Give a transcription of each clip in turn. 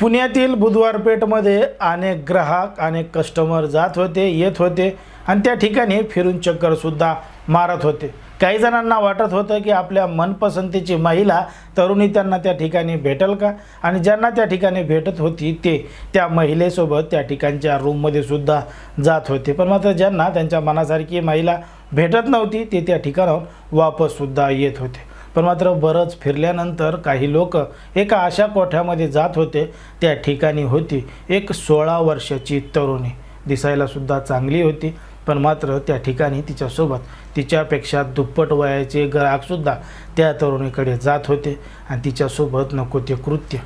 पुण्यातील बुधवारपेठमध्ये अनेक ग्राहक अनेक कस्टमर जात होते येत होते आणि त्या ठिकाणी फिरून चक्करसुद्धा मारत होते. काही जणांना वाटत होतं की आपल्या मनपसंतीची महिला तरुणी त्यांना त्या ठिकाणी भेटेल का? आणि ज्यांना त्या ठिकाणी भेटत होती ते त्या महिलेसोबत त्या ठिकाणच्या रूममध्ये सुद्धा जात होते. पण मात्र ज्यांना त्यांच्या मनासारखी महिला भेटत नव्हती ते त्या ठिकाणाहून वापससुद्धा येत होते. पण मात्र बरंच फिरल्यानंतर काही लोक एका अशा कोठ्यामध्ये जात होते. त्या ठिकाणी होती एक सोळा वर्षाची तरुणी. दिसायला सुद्धा चांगली होती पण मात्र त्या ठिकाणी तिच्यासोबत तिच्यापेक्षा दुप्पट वयाचे ग्राहकसुद्धा त्या तरुणीकडे जात होते आणि तिच्यासोबत नको ते कृत्य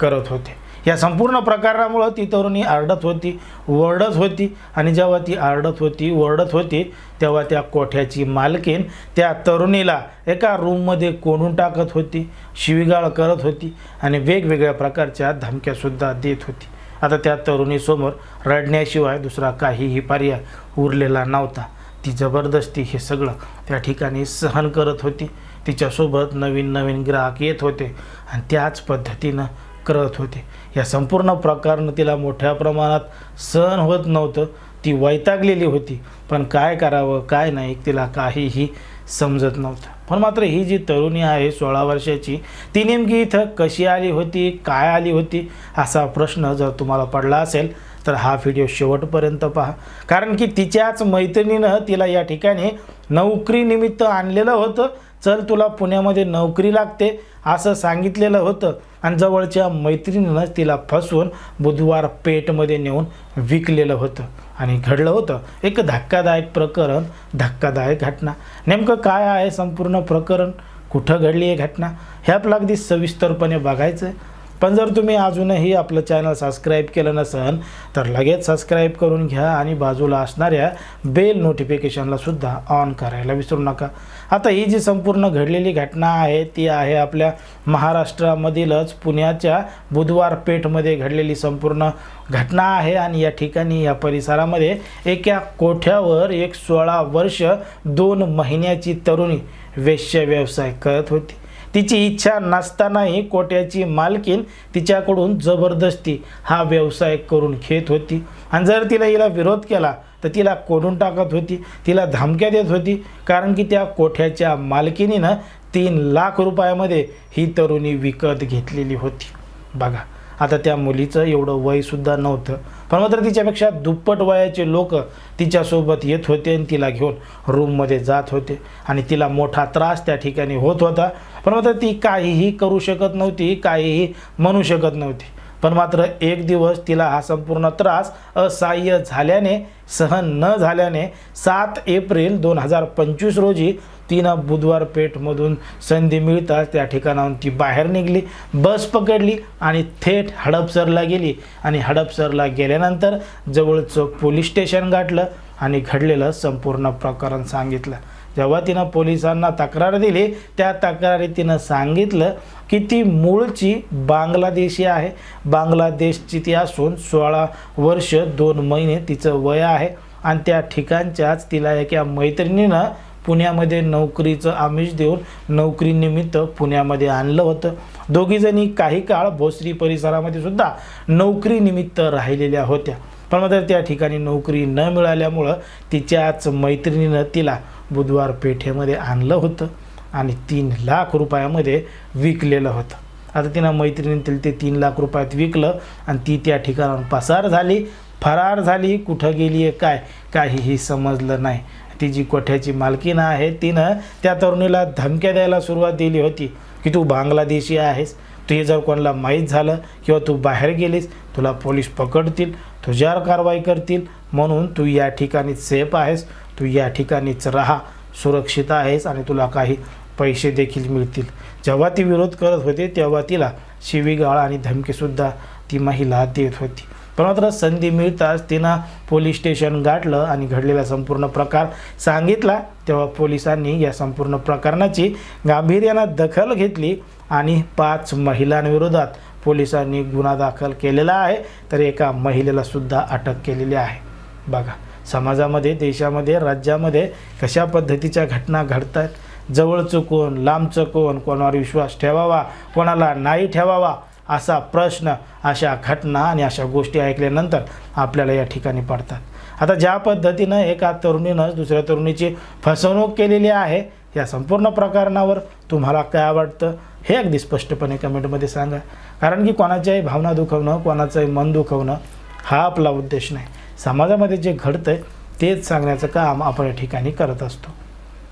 करत होते. या संपूर्ण प्रकारामुळं ती तरुणी आरडत होती ओरडत होती आणि जेव्हा ती आरडत होती ओरडत होती तेव्हा त्या कोठ्याची मालकीन त्या तरुणीला एका रूममध्ये कोंडून टाकत होती शिवीगाळ करत होती आणि वेगवेगळ्या प्रकारच्या धमक्यासुद्धा देत होती. आता त्या तरुणीसमोर रडण्याशिवाय दुसरा काहीही पर्याय उरलेला नव्हता. ती जबरदस्ती हे सगळं त्या ठिकाणी सहन करत होती. तिच्यासोबत नवीन नवीन ग्राहक येत होते आणि त्याच पद्धतीनं करत होते. या संपूर्ण प्रकारनं तिला मोठ्या प्रमाणात सहन होत नव्हतं. ती वैतागलेली होती. पण काय करावं काय नाही तिला काहीही समजत नव्हतं. पण मात्र ही जी तरुणी आहे सोळा वर्षाची ती नेमकी इथं कशी आली होती काय आली होती असा प्रश्न जर तुम्हाला पडला असेल तर हा व्हिडिओ शेवटपर्यंत पहा. कारण की तिच्याच मैत्रिणीनं तिला या ठिकाणी नोकरीनिमित्त आणलेलं होतं. चल तुला पुण्यामध्ये नोकरी लागते असं सांगितलेलं होतं. आणि जवळच्या मैत्रिणीनं तिला फसवून बुधवार पेठमध्ये नेऊन विकलेलं होतं. आणि घडलं होतं एक धक्कादायक प्रकरण धक्कादायक घटना. नेमकं काय आहे संपूर्ण प्रकरण? कुठं घडली आहे घटना? हे आपलं अगदी सविस्तरपणे बघायचं आहे पण जर तुम्ही अजूनही आपलं चॅनल सबस्क्राईब केलं नसेल तर लगेच सबस्क्राईब करून घ्या आणि बाजूला असणाऱ्या बेल नोटिफिकेशनला सुद्धा ऑन करायला विसरू नका. आता ही जी संपूर्ण घडलेली घटना आहे ती आहे आपल्या महाराष्ट्रामधीलच पुण्याच्या बुधवार पेठमध्ये घडलेली संपूर्ण घटना आहे आणि या ठिकाणी या परिसरामध्ये एका कोठ्यावर एक सोळा वर्ष दोन महिन्याची तरुणी वेश्य व्यवसाय करत होती. तिची इच्छा नसतानाही कोट्याची मालकीन तिच्याकडून जबरदस्ती हा व्यवसाय करून घेत होती. आणि जर तिला हिला विरोध केला तर तिला कोडून टाकत होती तिला धमक्या देत होती. कारण की त्या कोठ्याच्या मालकिनीनं तीन लाख रुपयामध्ये ही तरुणी विकत घेतलेली होती. बघा आता त्या मुलीचं एवढं वयसुद्धा नव्हतं. पण मात्र तिच्यापेक्षा दुप्पट वयाचे लोक तिच्यासोबत येत होते आणि तिला घेऊन रूममध्ये जात होते. आणि तिला मोठा त्रास त्या ठिकाणी होत होता. पण मात्र ती काहीही करू शकत नव्हती काहीही म्हणू शकत नव्हती. पण मात्र एक दिवस तिला हा संपूर्ण त्रास असह्य झाल्याने सहन न झाल्याने सात एप्रिल दोन हजार पंचवीस रोजी तिनं बुधवार पेठमधून संधी मिळताच त्या ठिकाणाहून ती बाहेर निघली बस पकडली आणि थेट हडपसरला गेली. आणि हडपसरला गेल्यानंतर जवळचं पोलीस स्टेशन गाठलं आणि घडलेलं संपूर्ण प्रकरण सांगितलं. जेव्हा तिनं पोलिसांना तक्रार दिली त्या तक्रारी तिनं सांगितलं की ती मूळची बांगलादेशी आहे. बांगलादेशची ती असून सोळा वर्ष दोन महिने तिचं वय आहे आणि त्या ठिकाणच्याच तिला एका मैत्रिणीनं पुण्यामध्ये नोकरीचं आमिष देऊन नोकरीनिमित्त पुण्यामध्ये आणलं होतं. दोघीजणी काही काळ भोसरी परिसरामध्ये सुद्धा नोकरीनिमित्त राहिलेल्या होत्या. पण मात्र त्या ठिकाणी नोकरी न मिळाल्यामुळं तिच्याच मैत्रिणीनं तिला बुधवार पेठेमध्ये आणलं होतं आणि तीन लाख रुपयामध्ये विकलेलं होतं. आता तिनं मैत्रिणीतील ते तीन लाख रुपयात विकलं आणि ती त्या ठिकाणाहून पसार झाली. फरार झाली. कुठं गेली आहे काय? काहीही समजलं नाही. ती जी कोठ्याची मालकीनं आहे तिनं त्या तरुणीला धमक्या द्यायला सुरुवात दिली होती की तू बांगलादेशी आहेस. तू हे जर कोणाला माहीत झालं किंवा तू बाहेर गेलीस तुला पोलीस पकडतील तुझ्यावर कारवाई करतील म्हणून तू या ठिकाणी सेफ आहेस. तू या ठिकाणीच राहा सुरक्षित आहेस आणि तुला काही पैसे देखील मिळतील. जेव्हा ती विरोध करत होते तेव्हा तिला शिवीगाळ आणि धमकीसुद्धा ती महिला देत होती. पण मात्र संधी मिळताच तिनं पोलीस स्टेशन गाठलं आणि घडलेला संपूर्ण प्रकार सांगितला. तेव्हा पोलिसांनी या संपूर्ण प्रकरणाची गांभीर्यानं दखल घेतली आणि पाच महिलांविरोधात पोलिसांनी गुन्हा दाखल केलेला आहे. तर एका महिलेलासुद्धा अटक केलेली आहे. बघा. समाजामध्ये देशामध्ये राज्यामध्ये कशा पद्धतीच्या घटना घडत आहेत जवळचं कोण लांबचं कोण कोणावर विश्वास ठेवावा? कोणाला नाही ठेवावा? असा प्रश्न अशा घटना आणि अशा गोष्टी ऐकल्यानंतर आपल्याला या ठिकाणी पडतात. आता ज्या पद्धतीनं एका तरुणीनं दुसऱ्या तरुणीची फसवणूक केलेली आहे या संपूर्ण प्रकरणावर तुम्हाला काय वाटतं हे अगदी स्पष्टपणे कमेंटमध्ये सांगा. कारण की कोणाच्याही भावना दुखवणं कोणाचंही मन दुखवणं हा आपला उद्देश नाही. समाजामध्ये जे घडतं आहे तेच सांगण्याचं काम आपण या ठिकाणी करत असतो.